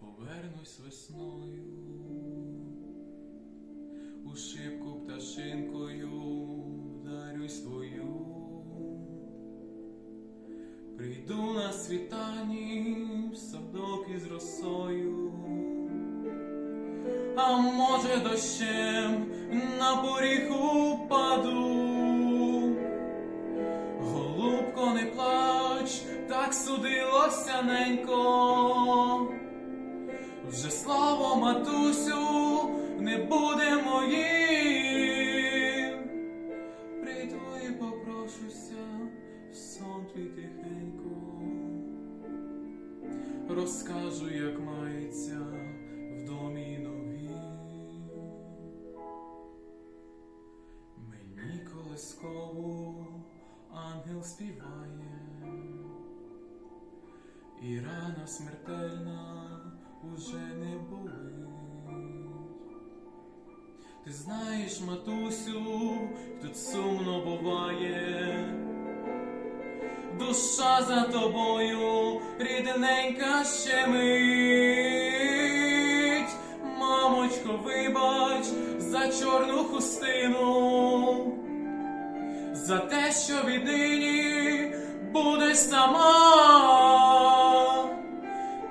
повернусь весною. У шибку Прийду на світанні в садок із росою. А може дощем на поріг упаду. Голубко, не плач, так судилося ненько. Вже слово, матусю, не буде моїм. Прийду і попрошуся в твій тихенько. Розкажу, як мається в домі новім. Мені колискову ангел співає, і рана смертельна уже не болить. Ти знаєш, матусю, тут сумно буває. Душа за тобою, рідненька щемить. Мамочко, вибач за чорну хустину за те, що віднині будеш сама.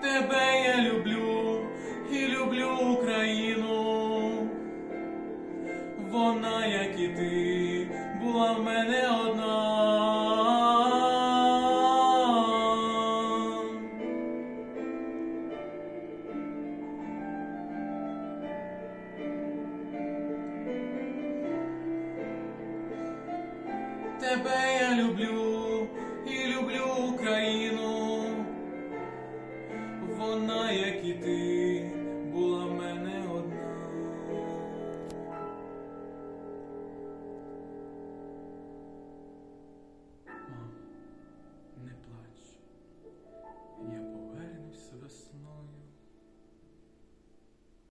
Тебе я люблю і люблю Україну. Вона, як і ти, була в мене Тебе я люблю і люблю Україну. Вона, як і ти,